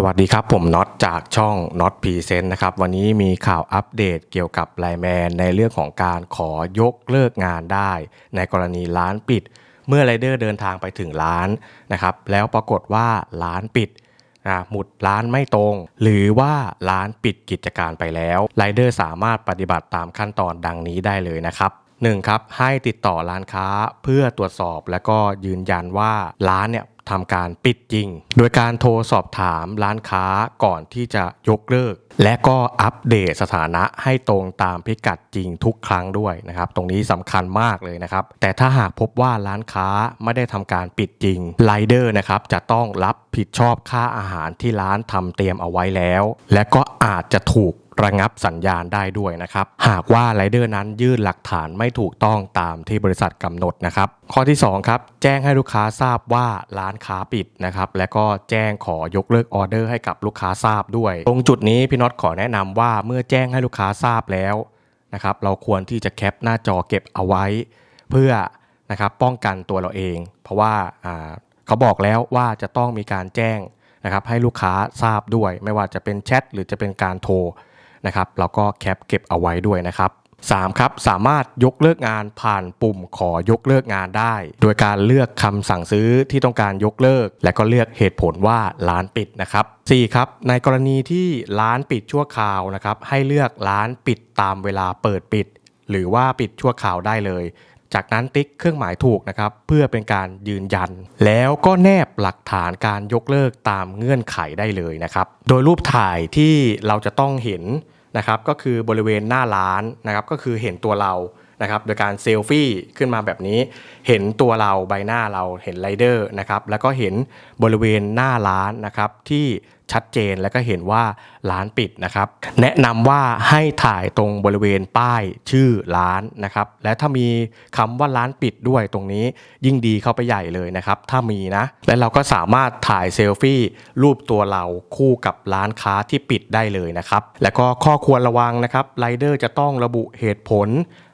สวัสดีครับ ผมน็อตจากช่องน็อตพีเซนต์นะครับ วันนี้มีข่าวอัปเดตเกี่ยวกับไลแมนในเรื่องของการขอยกเลิกงานได้ ในกรณีร้านปิด เมื่อไรเดอร์เดินทางไปถึงร้านนะครับ แล้วปรากฏว่าร้านปิดนะหมุดร้านไม่ตรง หรือว่าร้านปิดกิจการไปแล้วไรเดอร์สามารถปฏิบัติตามขั้นตอนดังนี้ได้เลยนะครับ1ครับให้ติดต่อร้านค้าเพื่อตรวจสอบ และก็ยืนยันว่าร้านเนี่ย ทำการปิดจริง โดยการโทรสอบถามร้านค้าก่อนที่จะยกเลิก และก็อัปเดตสถานะให้ตรงตามพิกัดจริงทุกครั้งด้วยนะครับ ตรงนี้สำคัญมากเลยนะครับ แต่ถ้าหากพบว่าร้านค้าไม่ได้ทำการปิดจริงไรเดอร์นะครับจะต้องรับผิดชอบค่าอาหารที่ร้านทำเตรียมเอาไว้แล้ว และก็อาจจะถูกระงับสัญญาณได้ด้วยนะครับ หากว่าไรเดอร์นั้นยื่นหลักฐานไม่ถูกต้องตามที่บริษัทกำหนดนะครับ ข้อที่2ครับแจ้งให้ลูกค้าทราบว่าร้านค้าปิดนะครับ และก็แจ้งขอยกเลิกออเดอร์ให้กับลูกค้าทราบด้วย ตรงจุดนี้พี่น็อตขอแนะนำว่าเมื่อแจ้งให้ลูกค้าทราบแล้วนะครับเราควรที่จะแคปหน้าจอเก็บเอาไว้ เพื่อนะครับป้องกันตัวเราเอง เพราะว่าเขาบอกแล้วว่าจะต้องมีการแจ้งนะครับให้ลูกค้าทราบด้วย ไม่ว่าจะเป็นแชทหรือจะเป็นการโทรนะครับแล้วก็แคปเก็บเอาไว้ด้วยนะครับ 3. ครับสามารถยกเลิกงานผ่านปุ่มขอยกเลิกงานได้ โดยการเลือกคำสั่งซื้อที่ต้องการยกเลิก และก็เลือกเหตุผลว่าร้านปิดนะครับ 4. ครับในกรณีที่ร้านปิดชั่วคราวนะครับให้เลือกร้านปิดตามเวลาเปิดปิด หรือว่าปิดชั่วคราวได้เลย จากนั้นติ๊กเครื่องหมายถูกนะครับเพื่อเป็นการยืนยัน แล้วก็แนบหลักฐานการยกเลิกตามเงื่อนไขได้เลยนะครับโดยรูปถ่ายที่เราจะต้องเห็น นะครับก็คือบริเวณหน้าร้านนะครับก็คือเห็นตัวเรานะครับโดยการเซลฟี่ขึ้นมาแบบนี้ เห็นตัวเราใบหน้าเราเห็นไรเดอร์นะครับแล้วก็เห็นบริเวณหน้าร้านนะครับที่ ชัดเจนแล้วก็เห็นว่าร้านปิดนะครับ แนะนำว่าให้ถ่ายตรงบริเวณป้ายชื่อร้านนะครับ และถ้ามีคำว่าร้านปิดด้วยตรงนี้ยิ่งดีเข้าไปใหญ่เลยนะครับ ถ้ามีนะ และเราก็สามารถถ่ายเซลฟี่รูปตัวเราคู่กับร้านค้าที่ปิดได้เลยนะครับ และก็ข้อควรระวังนะครับไรเดอร์จะต้องระบุเหตุผล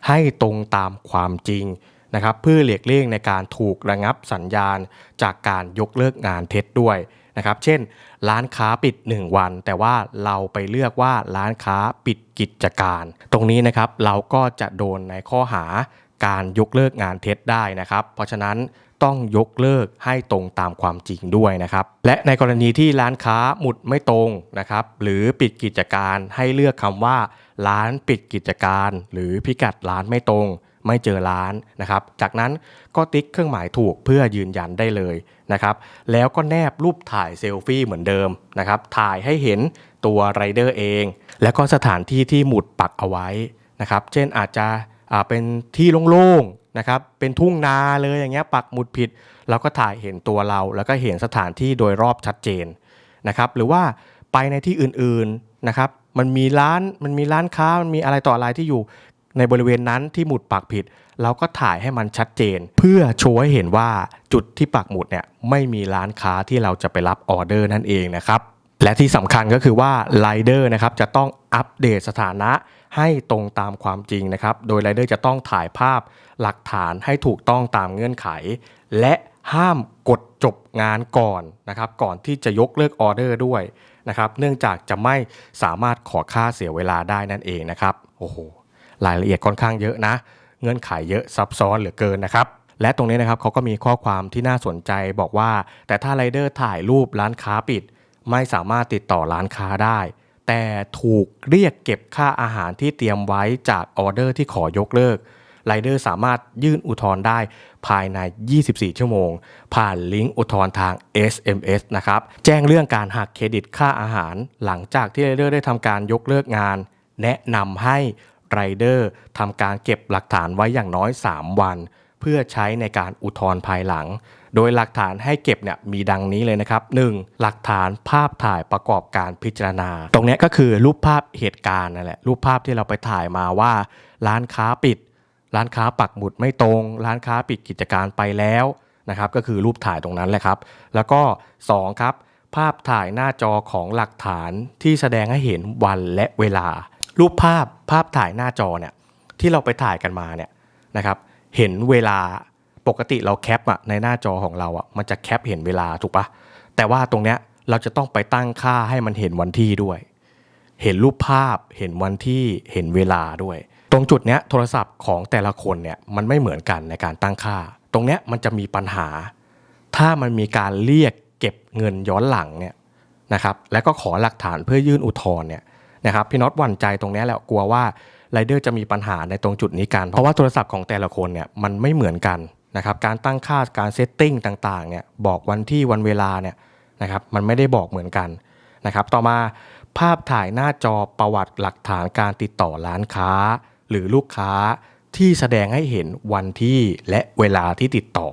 ให้ตรงตามความจริงนะครับเพื่อเลียกเลี่ยงในการถูกระงับสัญญาณจากการยกเลิกงานเท็จด้วย นะครับเช่น ร้านค้าปิด 1 วัน แต่ว่าเราไปเลือกว่าร้านค้าปิดกิจการ ตรงนี้นะครับเราก็จะโดนในข้อหาการยกเลิกงานเท็จได้นะครับ เพราะฉะนั้นต้องยกเลิกให้ตรงตามความจริงด้วยนะครับ และในกรณีที่ร้านค้าหมุดไม่ตรงนะครับ หรือปิดกิจการให้เลือกคำว่า ร้านปิดกิจการ หรือพิกัดร้านไม่ตรง ไม่เจอร้านนะครับ จากนั้นก็ติ๊กเครื่องหมายถูกเพื่อยืนยันได้เลยนะครับ แล้วก็แนบรูปถ่ายเซลฟี่เหมือนเดิมนะครับ ถ่ายให้เห็นตัวไรเดอร์เอง แล้วก็สถานที่ที่หมุดปักเอาไว้นะครับ เช่นอาจจะเป็นที่โล่งๆนะครับ เป็นทุ่งนาเลยอย่างเงี้ยปักหมุดผิด เราก็ถ่ายเห็นตัวเรา แล้วก็เห็นสถานที่โดยรอบชัดเจนนะครับ หรือว่าไปในที่อื่นๆนะครับมันมีร้านมันมีร้านค้ามันมีอะไรต่ออะไรที่อยู่ ในบริเวณนั้นที่หมุดปักผิด เราก็ถ่ายให้มันชัดเจน เพื่อโชว์ให้เห็นว่าจุดที่ปักหมุดเนี่ยไม่มีร้านค้าที่เราจะไปรับออเดอร์นั่นเองนะครับและที่สำคัญก็คือว่าไรเดอร์นะครับจะต้องอัปเดตสถานะให้ตรงตามความจริงนะครับ โดยไรเดอร์จะต้องถ่ายภาพหลักฐานให้ถูกต้องตามเงื่อนไข และห้ามกดจบงานก่อนนะครับ ก่อนที่จะยกเลิกออเดอร์ด้วยนะครับ เนื่องจากจะไม่สามารถขอค่าเสียเวลาได้นั่นเองนะครับ โอ้โห รายละเอียดค่อนข้างเยอะนะ เงื่อนไขเยอะซับซ้อนเหลือเกินนะครับและตรงนี้นะครับเขาก็มีข้อความที่น่าสนใจบอกว่า แต่ถ้าไรเดอร์ถ่ายรูปร้านค้าปิด ไม่สามารถติดต่อร้านค้าได้ แต่ถูกเรียกเก็บค่าอาหารที่เตรียมไว้จากออเดอร์ที่ขอยกเลิกไรเดอร์สามารถยื่นอุทธรณ์ได้ภายใน 24 ชั่วโมง ผ่านลิงก์อุทธรณ์ทาง SMS นะครับ แจ้งเรื่องการหักเครดิตค่าอาหาร หลังจากที่ไรเดอร์ได้ทำการยกเลิกงาน แนะนำให้ ไรเดอร์ทำการเก็บหลักฐานไว้อย่างน้อย 3 วัน เพื่อใช้ในการอุทธรณ์ภายหลัง โดยหลักฐานให้เก็บเนี่ยมีดังนี้เลยนะครับ 1. หลักฐานภาพถ่ายประกอบการพิจารณา ตรงนี้ก็คือรูปภาพเหตุการณ์นั่นแหละรูปภาพที่เราไปถ่ายมาว่า ร้านค้าปิด ร้านค้าปักหมุดไม่ตรง ร้านค้าปิดกิจการไปแล้วนะครับก็คือรูปถ่ายตรงนั้นแหละครับ แล้วก็ 2 ครับ ภาพถ่ายหน้าจอของหลักฐานที่แสดงให้เห็นวันและเวลา รูปภาพภาพถ่ายหน้าจอเนี่ยที่เราไปถ่ายกันมาเนี่ยนะครับเห็นเวลาปกติเราแคปอะในหน้าจอของเราอะมันจะแคปเห็นเวลาถูกปะแต่ว่าตรงเนี้ยเราจะต้องไปตั้งค่าให้มันเห็นวันที่ด้วย เห็นรูปภาพเห็นวันที่เห็นเวลาด้วย ตรงจุดเนี้ยโทรศัพท์ของแต่ละคนเนี่ยมันไม่เหมือนกันในการตั้งค่า ตรงเนี้ยมันจะมีปัญหา ถ้ามันมีการเรียกเก็บเงินย้อนหลังเนี่ยนะครับแล้วก็ขอหลักฐานเพื่อยื่นอุทธรณ์เนี่ย นะครับพี่น็อตหวั่นใจตรงนี้แหละกลัวว่าไรเดอร์จะมีปัญหาในตรงจุดนี้กันเพราะว่าโทรศัพท์ของแต่ละคนเนี่ยมันไม่เหมือนกันนะครับการตั้งค่าการเซตติ้งต่างๆเนี่ยบอกวันที่วันเวลาเนี่ยนะครับมันไม่ได้บอกเหมือนกันนะครับต่อมาภาพถ่ายหน้าจอประวัติหลักฐานการติดต่อร้านค้า หรือลูกค้าที่แสดงให้เห็นวันที่และเวลาที่ติดต่อ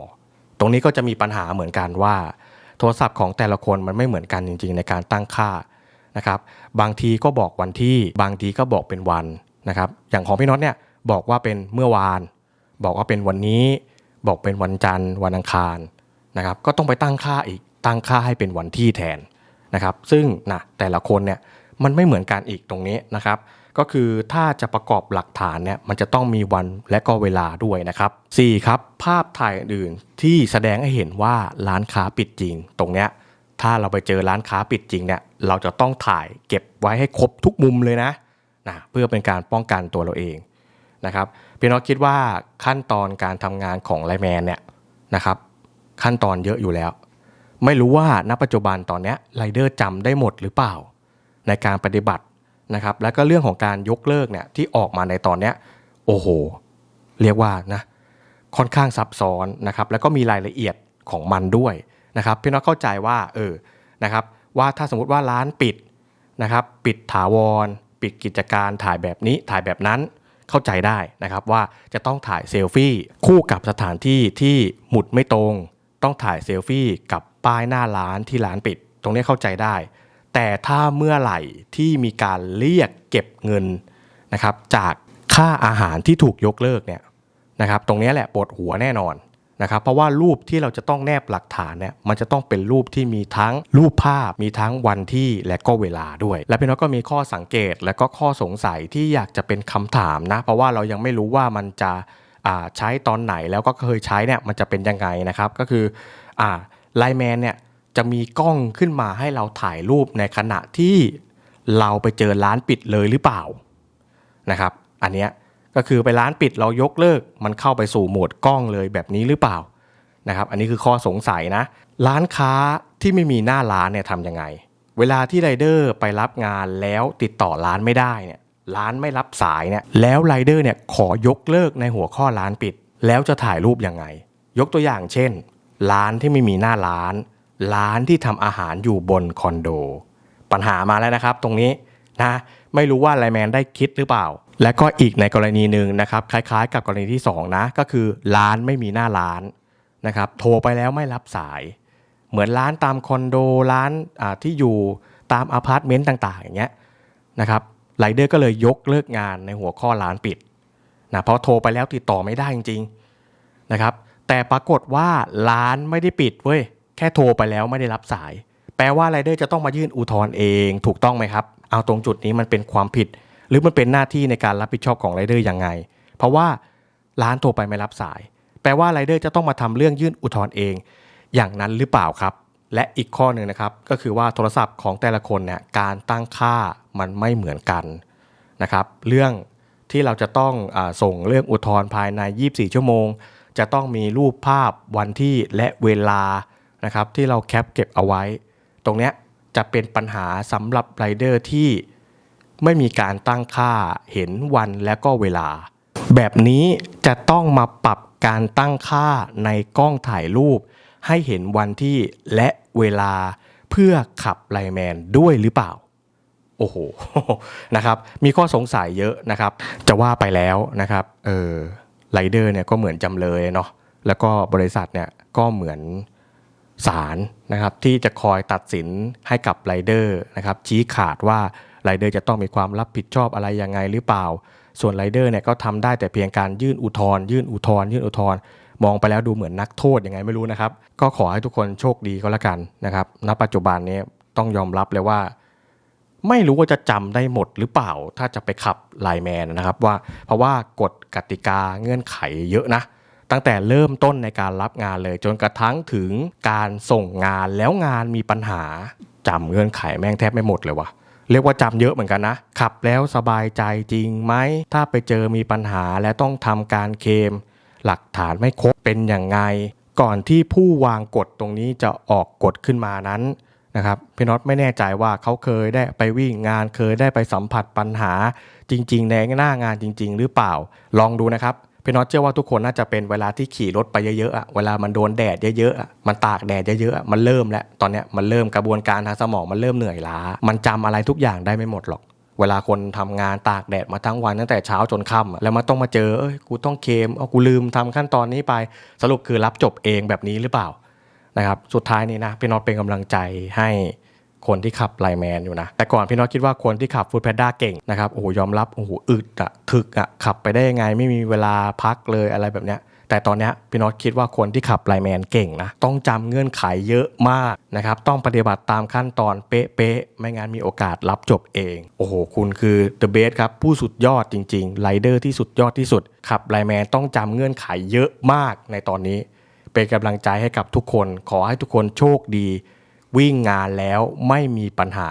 ตรงนี้ก็จะมีปัญหาเหมือนกันว่า โทรศัพท์ของแต่ละคนมันไม่เหมือนกันจริง ๆ ในการตั้งค่า นะครับบางทีก็บอกวันที่บางทีก็บอกเป็นวันนะครับอย่างของพี่น็อตเนี่ยบอกว่าเป็นเมื่อวาน บอกว่าเป็นวันนี้ บอกเป็นวันจันทร์วันอังคารนะครับก็ต้องไปตั้งค่าอีกตั้งค่าให้เป็นวันที่แทนนะครับซึ่งนะแต่ละคนเนี่ยมันไม่เหมือนกันอีกตรงนี้นะครับ ก็คือถ้าจะประกอบหลักฐานเนี่ยมันจะต้องมีวันและก็เวลาด้วยนะครับ 4. ครับภาพถ่ายอื่นที่แสดงให้เห็นว่าร้านค้าปิดจริงตรงเนี้ย ถ้าเราไปเจอร้านค้าปิดจริงเนี่ยเราจะต้องถ่ายเก็บไว้ให้ครบทุกมุมเลยนะนะเพื่อเป็นการป้องกันตัวเราเองนะครับพี่น้องคิดว่าขั้นตอนการทำงานของไลแมนเนี่ยนะครับขั้นตอนเยอะอยู่แล้ว ไม่รู้ว่าณปัจจุบันตอนนี้ไรเดอร์จำได้หมดหรือเปล่า ในการปฏิบัตินะครับแล้วก็เรื่องของการยกเลิกเนี่ยที่ออกมาในตอนนี้โอ้โห เรียกว่านะค่อนข้างซับซ้อนนะครับแล้วก็มีรายละเอียดของมันด้วย นะครับพี่น้องเข้าใจว่าเออนะครับว่าถ้าสมมติว่าร้านปิดนะครับปิดถาวร ปิดกิจการถ่ายแบบนี้ถ่ายแบบนั้นเข้าใจได้นะครับว่าจะต้องถ่ายเซลฟี่คู่กับสถานที่ที่หมุดไม่ตรง ต้องถ่ายเซลฟี่กับป้ายหน้าร้านที่ร้านปิด ตรงนี้เข้าใจได้ แต่ถ้าเมื่อไหร่ที่มีการเรียกเก็บเงินนะครับจากค่าอาหารที่ถูกยกเลิกเนี่ยนะครับตรงนี้แหละปวดหัวแน่นอน นะครับเพราะว่ารูปที่เราจะต้องแนบหลักฐานเนี่ยมันจะต้องเป็นรูปที่มีทั้งรูปภาพ มีทั้งวันที่และก็เวลาด้วย และพี่น้องก็มีข้อสังเกตและก็ข้อสงสัยที่อยากจะเป็นคำถามนะ เพราะว่าเรายังไม่รู้ว่ามันจะใช้ตอนไหนแล้วก็เคยใช้เนี่ยมันจะเป็นยังไงนะครับ ก็คืออ่าไลแมนเนี่ยจะมีกล้องขึ้นมาให้เราถ่ายรูปในขณะที่เราไปเจอร้านปิดเลยหรือเปล่านะครับ อันเนี้ย ก็คือไปร้านปิดเรายกเลิก มันเข้าไปสู่โหมดกล้องเลยแบบนี้หรือเปล่านะครับอันนี้คือข้อสงสัยนะ ร้านค้าที่ไม่มีหน้าร้านเนี่ยทำยังไง เวลาที่ไรเดอร์ไปรับงานแล้วติดต่อร้านไม่ได้เนี่ยร้านไม่รับสายเนี่ยแล้วไรเดอร์เนี่ยขอยกเลิกในหัวข้อร้านปิด แล้วจะถ่ายรูปยังไง ยกตัวอย่างเช่น ร้านที่ไม่มีหน้าร้าน ร้านที่ทำอาหารอยู่บนคอนโด ปัญหามาแล้วนะครับตรงนี้นะไม่รู้ว่าไลแมนได้คิดหรือเปล่า และก็อีกในกรณีหนึ่งนะครับคล้ายๆ กับกรณีที่2นะก็คือร้านไม่มีหน้าร้านนะครับโทรไปแล้วไม่รับสาย เหมือนร้านตามคอนโดร้านที่อยู่ตามอพาร์ตเมนต์ต่างๆอย่างเงี้ยนะครับไรเดอร์ก็เลยยกเลิกงานในหัวข้อร้านปิดนะเพราะโทรไปแล้วติดต่อไม่ได้จริงๆนะครับแต่ปรากฏว่าร้านไม่ได้ปิดเว้ยแค่โทรไปแล้วไม่ได้รับสาย แปลว่าไรเดอร์จะต้องมายื่นอุทธรณ์เอง ถูกต้องไหมครับ เอาตรงจุดนี้มันเป็นความผิด หรือมันเป็นหน้าที่ในการรับผิดชอบของไรเดอร์ยังไง เพราะว่าร้านโทรไปไม่รับสาย แปลว่าไรเดอร์จะต้องมาทำเรื่องยื่นอุทธรณ์เอง อย่างนั้นหรือเปล่าครับ และอีกข้อหนึ่งนะครับก็คือว่าโทรศัพท์ของแต่ละคนเนี่ยการตั้งค่ามันไม่เหมือนกันนะครับ เรื่องที่เราจะต้องอส่งเรื่องอุทธรณ์ภายใน 24 ชั่วโมง จะต้องมีรูปภาพวันที่และเวลานะครับที่เราแคปเก็บเอาไว้ ตรงนี้จะเป็นปัญหาสำหรับไรเดอร์ที่ ไม่มีการตั้งค่าเห็นวันและก็เวลา แบบนี้จะต้องมาปรับการตั้งค่าในกล้องถ่ายรูป ให้เห็นวันที่และเวลาเพื่อขับไลแมนด้วยหรือเปล่าโอ้โหนะครับมีข้อสงสัยเยอะนะครับ จะว่าไปแล้วนะครับเออไรเดอร์เนี่ยก็เหมือนจำเลยเนาะแล้วก็บริษัทเนี่ยก็เหมือนศาลนะครับที่จะคอยตัดสินให้กับไรเดอร์นะครับชี้ขาดว่า ไรเดอร์จะต้องมีความรับผิดชอบอะไรยังไงหรือเปล่า ส่วนไรเดอร์เนี่ยก็ทำได้แต่เพียงการยื่นอุทธรณ์ยื่นอุทธรณ์ยื่นอุทธรณ์มองไปแล้วดูเหมือนนักโทษยังไงไม่รู้นะครับ ก็ขอให้ทุกคนโชคดีก็แล้วกันนะครับณปัจจุบันนี้ต้องยอมรับเลยว่า ไม่รู้ว่าจะจำได้หมดหรือเปล่า ถ้าจะไปขับไลแมนนะครับว่าเพราะว่ากฎกติกาเงื่อนไขเยอะนะตั้งแต่เริ่มต้นในการรับงานเลย จนกระทั่งถึงการส่งงานแล้วงานมีปัญหาจำเงื่อนไขแม่งแทบไม่หมดเลยว่ะ เรียกว่าจำเยอะเหมือนกันนะ ขับแล้วสบายใจจริงไหม ถ้าไปเจอมีปัญหาและต้องทำการเคม หลักฐานไม่ครบเป็นอย่างไง ก่อนที่ผู้วางกฎตรงนี้จะออกกฎขึ้นมานั้นนะครับพี่น็อตไม่แน่ใจว่าเขาเคยได้ไปวิ่งงานเคยได้ไปสัมผัสปัญหาจริง ๆ ในหน้างานจริง ๆ หรือเปล่าลองดูนะครับ พี่น็อตเชื่อว่าทุกคนน่าจะเป็นเวลาที่ขี่รถไปเยอะๆอะเวลามันโดนแดดเยอะๆอะมันตากแดดเยอะๆมันเริ่มแล้วตอนเนี้ยมันเริ่มกระบวนการทางสมองมันเริ่มเหนื่อยล้า มันจำอะไรทุกอย่างได้ไม่หมดหรอกเวลาคนทำงานตากแดดมาทั้งวันตั้งแต่เช้าจนค่ำแล้วมาต้องมาเจอเอ้ยกูต้องเคมเอากูลืมทำขั้นตอนนี้ไป สรุปคือรับจบเองแบบนี้หรือเปล่านะครับสุดท้ายนี้นะพี่น็อตเป็นกำลังใจให้ คนที่ขับไลแมนอยู่นะ แต่ก่อนพี่น็อตคิดว่าคนที่ขับฟูดแพนด้าเก่งนะครับโอ้โหยอมรับโอ้โหอึดอะถึกอะขับไปได้ยังไงไม่มีเวลาพักเลยอะไรแบบเนี้ยแต่ตอนเนี้ยพี่น็อตคิดว่าคนที่ขับไลแมนเก่งนะ ต้องจำเงื่อนไขเยอะมากนะครับ ต้องปฏิบัติตามขั้นตอนเป๊ะๆ ไม่งั้นมีโอกาสรับจบเอง โอ้โห คุณคือ The Best ครับ ผู้สุดยอดจริงๆไรเดอร์ที่สุดยอดที่สุด ขับไลแมนต้องจำเงื่อนไขเยอะมากในตอนนี้ เป็นกำลังใจให้กับทุกคน ขอให้ทุกคนโชคดี วิ่งงานแล้วไม่มีปัญหา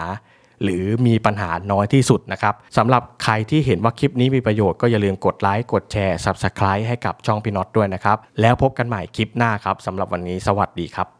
หรือมีปัญหาน้อยที่สุดนะครับสำหรับใครที่เห็นว่าคลิปนี้มีประโยชน์ก็อย่าลืมกดไลค์กดแชร์ Subscribe ให้กับช่องพี่น็อตด้วยนะครับ แล้วพบกันใหม่คลิปหน้าครับสำหรับวันนี้สวัสดีครับ